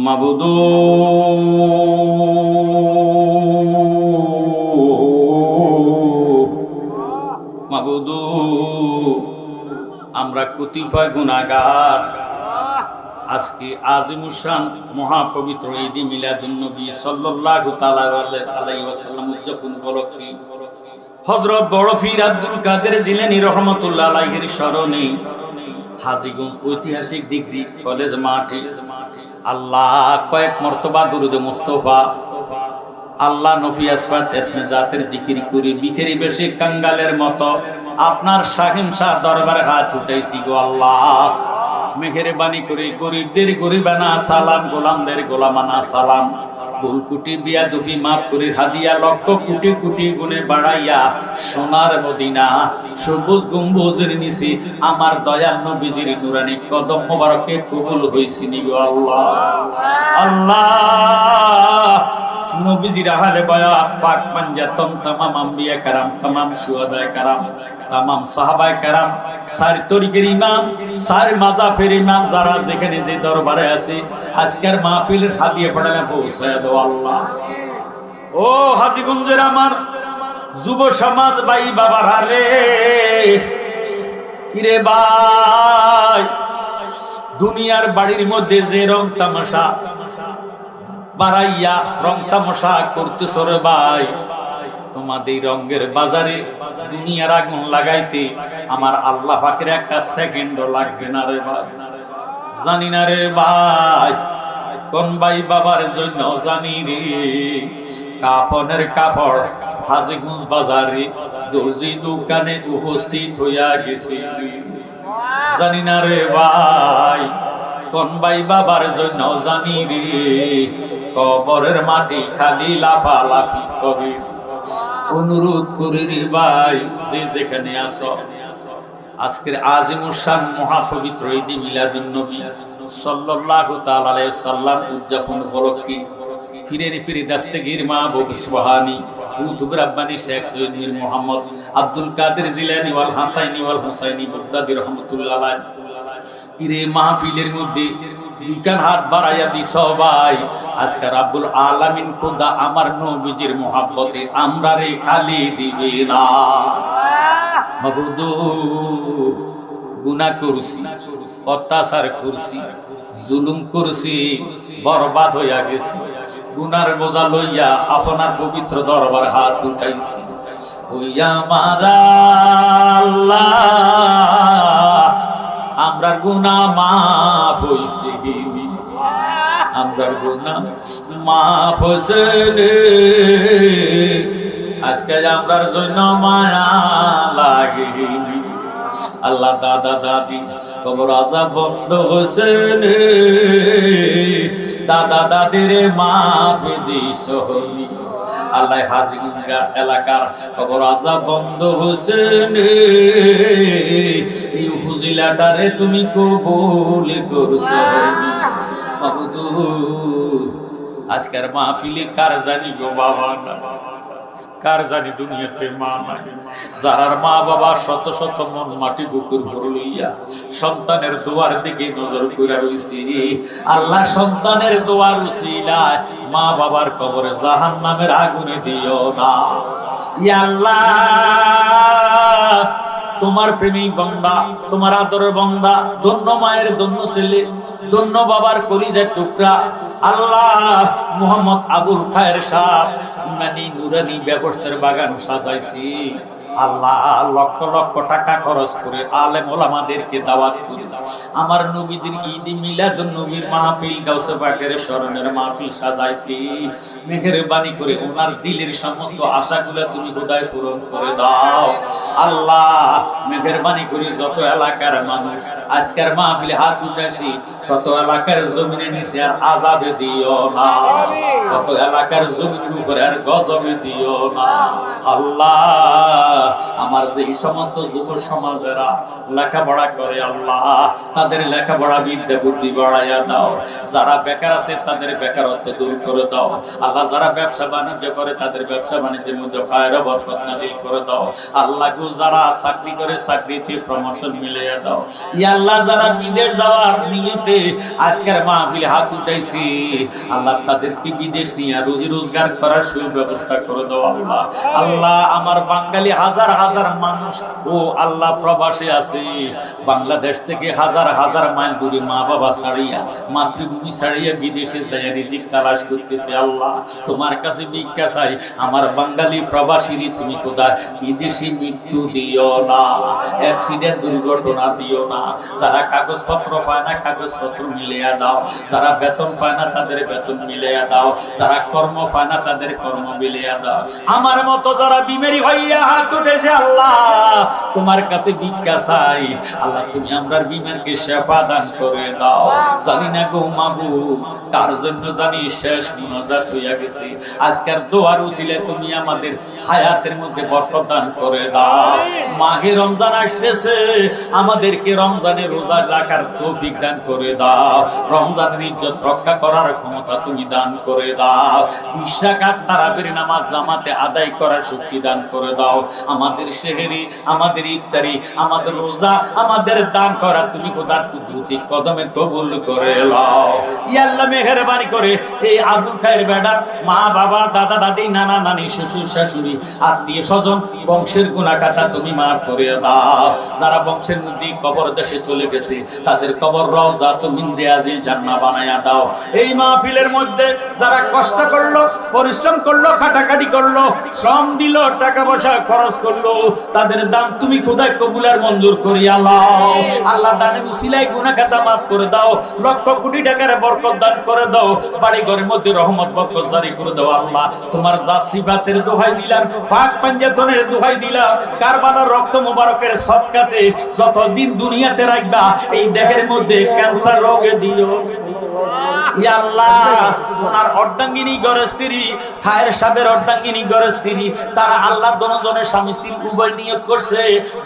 মাবুদু। আমরা কতিপয় গুণাগার আজকে আজিমুসান মহাপবিত্র ঈদি মিলাদুন নবী সাল্লাল্লাহু তাআলা আলাইহি ওয়াসাল্লাম উদযাপন উপলক্ষে হযরত বড় পীর আব্দুল কাদের জিলানী রহমাতুল্লাহ আলাইহির স্মরণে হাজীগঞ্জ ঐতিহাসিক ডিগ্রি কলেজ মাঠে আল্লাহ কয়েক মর্তবা দুরুদে মুস্তফা। আল্লাহ নফি আসবাদ এসমে জাতের জিকির করি বিখেরি বেশি কাঙ্গালের মতো। আপনার শাহিম শাহ দরবার হাত উঠাইছি গো আল্লাহ। মেহেরবানি করে, গরিবদের গরিবানা সালাম, গোলামদের গোলামানা সালাম। ভুল কুটি বিয়া দুফি মাফ করে, হাদিয়া লক্ষ কোটি কোটি গুণে বাড়াইয়া সোনার মদিনা, সবুজ গম্বুজের নিচে আমার দয়াল নবীজির নুরানি কদম মোবারকে কবুল হইছি নি গো আল্লাহ। আল্লাহ! কারাম সার যারা যেখানে যে দরবারে আছে, আজকের মাহফিলের হাদিয়ে পড়ালে পৌঁছায় আল্লাহ। ও হাজিগঞ্জের আমার যুব সমাজ বাই বাবারা রে। ইরে ভাই, দুনিয়ার বাড়ির মধ্যে যে রং তামাশা বাড়াইয়া রং তামশা করতেছ রে ভাই। তোমাদের রঙের বাজারে দুনিয়ার আগুন লাগাইতে আমার আল্লাহ পাকের একটা সেকেন্ডও লাগবে না রে ভাই। জানি না রে ভাই, কোন ভাই বাবার জন্য জানি রে। কাফনের কাপড় হাজিগুঞ্জ বাজারে দর্জি দোকানে উপস্থিত হইয়া গেছে। জানি না রে ভাই কোন ভাই বাবার জন্য জানি রে? কবরের মাটি খালি লাফা লাফি কবি অনুরোধ করি রে ভাই, যে যেখানে আছো। আজকের আজিমুসান মহাপবিত্র ঈদি মিলাদুন নবী সাল্লাল্লাহু তাআলা আলাইহি সাল্লাম উদযাপন উপলক্ষে ফিরের ফিরে দাস্তেগীর মা ববু সুবহানি কুতুব রাব্বানি শেখ সৈয়দ মীর মোহাম্মদ আব্দুল কাদের জিলানী ওয়াল হাসাইনি ওয়াল হুসাইনি বাগদাদি রহমাতুল্লাহ আলাইহি। ইরে মাহফিলের মধ্যে দুইখান হাত বাড়াইয়া দি সবাই। আজকে রাব্বুল আলামিন, খোদা আমার নবীজির মোহাব্বতে আমরা রে খালি দিবে না। গুনা করছি, অত্যাচার করছি, জুলুম করছি, বরবাদ হইয়া গেছি। গুনার বোঝা লইয়া আপনার পবিত্র দরবার হাত উঠাইছি। হইয়া মারা আল্লাহ। আমরার গুনা মাফ হইছে আমরার গুনা মাফ হইছে। আজকে আমরার জন্য মায়া লাগে আল্লাহ দাদা দাদি, কবর আজা বন্ধ রে। দাদা দাদির মাফ দিস আল্লাহ হাজিগা এলাকার খবর আজা বন্ধ হোসেন। এই ফুজিলাটারে তুমি কবুল করছ আজকের মাহফিলে কার জানি গো বাবা কার জানি দুনিয়াতে মা নাই? যারার মা বাবা শত শত মন মাটি বুকুর ভর লইয়া সন্তানের দোয়ার দিকে নজর কইরা রইছি। আল্লাহ সন্তানের দোয়ার উসিলায় মা বাবার কবরে জাহান নামের আগুনে দিও না। ইয়া আল্লাহ! তোমার প্রেমিক বন্দা, তোমার আদরের বন্দা, ধন্য মায়ের ধন্য ছেলে, ধন্য বাবার কলিজার টুকরা। আল্লাহ মোহাম্মদ আবুল খায়ের সাহ ইমানি নুরানি ব্যবস্থার বাগান সাজাইছি। আল্লাহ লক্ষ লক্ষ টাকা খরচ করে আলেম ওলামাদেরকে দাওয়াত করি। আমার নবীজির ঈদ মিলাদুন নবীর মাহফিল গাউসে পাকের স্মরণের মাহফিল সাজাইছি। মেহেরবানি করে ওনার দিলের সমস্ত আশাগুলো তুমি খোদায় পূরণ করে দাও। আল্লাহ মেহেরবানি করে যত এলাকার মানুষ আজকের মাহফিলে হাত উঠেছি তত এলাকার জমিনে নিচে আর আজাবে দিও না। তত এলাকার জমিনের উপরে আর গজবে দিও না। আল্লাহ আমার যে সমস্ত যুব সমাজেরা লেখাপড়া করে আল্লাহ, তাদের লেখাপড়া বিদ্যা বুদ্ধি বাড়াইয়া দাও। যারা বেকার আছে, তাদের বেকারত্ব দূর করে দাও। আল্লাহ, যারা ব্যবসা বাণিজ্য করে, তাদের ব্যবসা বাণিজ্যের মধ্যে খায়ের বরকত নাজিল করে দাও। আল্লাহ গো, যারা চাকরি করে, চাকরিতে প্রমোশন মিলিয়ে দাও। ই আল্লাহ, যারা বিদেশ যাওয়ার নিয়তে আজকের মাহফিলে হাত উঠাইছি, আল্লাহ তাদেরকে বিদেশ নিয়ে রুজি রোজগার করার সুব্যবস্থা করে দাও আল্লাহ। আল্লাহ, আমার বাঙালি হাজার হাজার মানুষ, ও আল্লাহ প্রবাসে আছে। বাংলাদেশ থেকে হাজার হাজার মাইল দূরে মা বাবা ছাড়িয়া, মাতৃভূমি ছাড়িয়া বিদেশে যাই রিজিক তালাশ করতেছে আল্লাহ। তোমার কাছে ভিক্ষা চাই, আমার বাঙালি প্রবাসীরই তুমি কোথায় বিদেশি মৃত্যু দিও না, অ্যাক্সিডেন্ট দুর্ঘটনা দিও না। যারা কাগজপত্র পায় না, কাগজপত্র মিলিয়ে দাও। যারা বেতন পায় না, তাদের বেতন মিলিয়ে দাও। যারা কর্ম পায় না, তাদের কর্ম মিলিয়ে দাও। আমার মতো যারা বিমেরি হইয়া হাত উঠেছে আল্লাহ, তোমার কাছে ভিক্ষা চাই। আল্লাহ, তুমি বিমারকে শেফা দান করে দাও। জানি না গো মাবু তার জন্য জানি শেষ হইয়া আজকের দোয়ার উসিলে তুমি আমাদের হায়াতের মধ্যে বরকত করে দাও। মাঘে রমজান আসতেছে, আমাদেরকে রমজানে রোজা রাখার তৌফিক দান করে দাও। রমজানের ইজ্জত রক্ষা করার ক্ষমতা তুমি দান করে দাও। বিশ্বাকাত তারাবির নামাজ জামাতে আদায় করার শক্তি দান করে দাও। আমাদের শেহেরি আমাদের ইফতারি, আমাদের রোজা, আমাদের দান করা। তুমি খোদার কুদরতি কদমে কবুল করে লও। ইয়াল্লাহ মেহেরবানি করে। এই আবুল খায়ের বেডা মা, বাবা, দাদা, দাদি, নানা, নানি, শ্বশুর, শাশুড়ি, আত্মীয় স্বজন, বংশের গুণাকাতা তুমি মাফ করে দাও। যারা বংশের মধ্যে কবর দেশে চলে গেছে, তাদের কবর রওজা তুমি রিয়াজিল জান্নাহ বানায়া দাও। এই মাহফিলের মধ্যে যারা কষ্ট করল, পরিশ্রম করল, খাটাখাটি করল, শ্রম দিল, টাকা পয়সা খরচ করল তাদের দাম তুমি খোদায় কবুলার মঞ্জুর করিয়া লাও আল্লাহ দানে উসিলাই গুনাহ খাতা মাফ করে দাও। লক্ষ কোটি টাকার বরকত দান করে দাও। বাড়ি ঘরের মধ্যে রহমত বরকত জারি করে দাও আল্লাহ। তোমার যা সিফাতের দোহাই দিলাম পাক পাঞ্জাতনের দোহাই দিলাম কারবালার রক্ত মোবারকের সৎকাতে যতদিন দুনিয়াতে রাখবা এই দেহের মধ্যে ক্যান্সার রোগে দিও। আল্লাহ ওনার অর্ধাঙ্গিনী গরস্ত্রী খায়ের সাবের অর্ধাঙ্গিনী গরস্ত্রী তারা আল্লাহ দনজনের স্বামী স্ত্রী উভয় নিয়োগ করছে।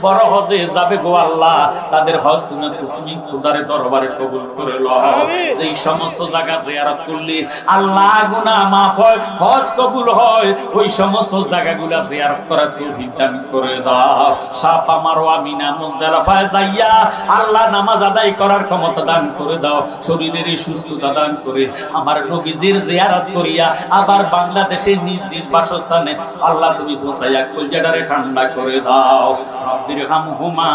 বড় হজে যাবে গো আল্লাহ তাদের হজ তুমি তুমি খুদারে দরবারে কবুল করে লও। যেই সমস্ত জায়গা জিয়ারত করলি আল্লাহ গুনাহ মাফ হয় হজ কবুল হয় ওই সমস্ত জায়গাগুলা জিয়ারত করার তৌফিক দান করে দাও। সাপা মারোয়া মুজদালিফায় যাইয়া আল্লাহ নামাজ আদায় করার ক্ষমতা দান করে দাও। শরীরের এই সুস্থতা দান করে, আমার নবীজির জিয়ারত করিয়া আবার বাংলাদেশের নিজ নিজ বাসস্থানে আল্লাহ তুমি ফুসাইয়া কলজাডারে ঠান্ডা করে দাও। রব্বির হামহুমা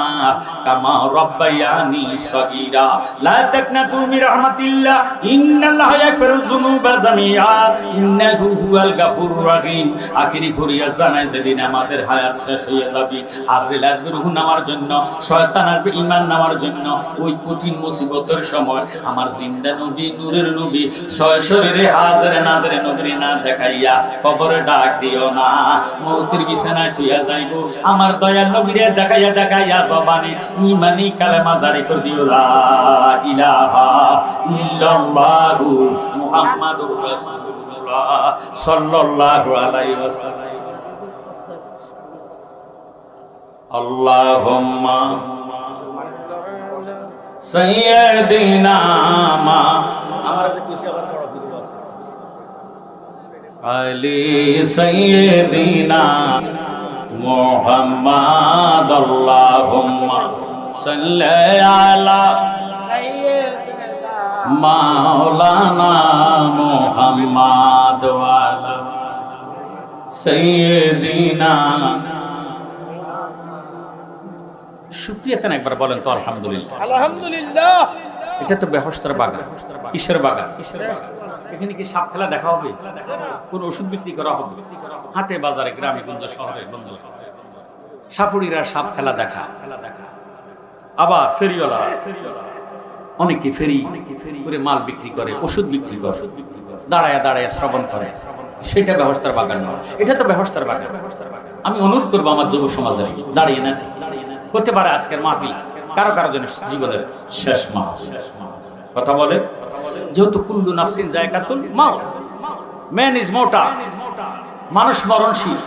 কামা রব্বায়ানি সগীরা। লা তাকনাতু মির রাহমাতিল্লাহ, ইন্নাল্লাহা ইয়াগফিরুয যুনুবা জামিআ, ইন্নাহু হুয়াল গাফুরুর রহিম। আখিরি ফরিয়া জানায়, যেদিন আমাদের হায়াত শেষ হয়ে যাবে আজরাইল আসবে রুহ নামার জন্য, শয়তান আসবে ঈমান নামার জন্য, ওই কঠিন মুসিবতের সময় আমার জিন্দা নবী নূরের নবী শয় শরীরে হাজার নাজরে নবীর না দেখাইয়া কবরে ডাক দিও না। মৌতির বিছানায় শুইয়া যাইব। আমার দয়াল নবীরে দেখাইয়া দেখাইয়া জবানে ইমানি কালেমা জারি করে দিও। লা ইলাহা ইল্লাল্লাহু মুহাম্মাদুর রাসূলুল্লাহ সাল্লাল্লাহু আলাইহি ওয়াসাল্লাম। আল্লাহুম্মা সাইয়্যিদিনা মা আমার খুশি আবার বড় কিছু আছে। আলী সাইয়্যিদিনা মুহাম্মাদ আল্লাহুম্মা সাল্লি আলা মাওলানা মুহাম্মাদ ওয়ালা সাইয়্যিদিনা। শুক্রিয়াতেন একবার বলেন তো আলহামদুলিল্লাহ। আলহামদুলিল্লাহ। এটা তো বেহস্তার বাগান। কিসের বাগান? এখানে কি সাপ খেলা দেখা হবে? কোন ওষুধ বিক্রি করা হবে? হাটে বাজারে গ্রামে গঞ্জ শহরে বন্ধু সাপুড়িরা সাপ খেলা দেখা। আবার ফেরিওয়ালা অনেকে ফেরি করে মাল বিক্রি করে ওষুধ বিক্রি করে ওষুধ বিক্রি করে দাঁড়ায় দাঁড়ায় শ্রবণ করে। সেটা ব্যবস্থার বাগান নয়। এটা তো ব্যবস্থার বাগান। আমি অনুরোধ করব আমার যুব সমাজের দাঁড়িয়ে না। হতে পারে আজকের মাহফিল। কারও কারও জন্য জীবনের শেষ মাস কথা বলে? যেহেতু কুল্লু নাফসিন জায়গাতুল মাউত। ম্যান ইজ মোটা মানুষ মরণশীল।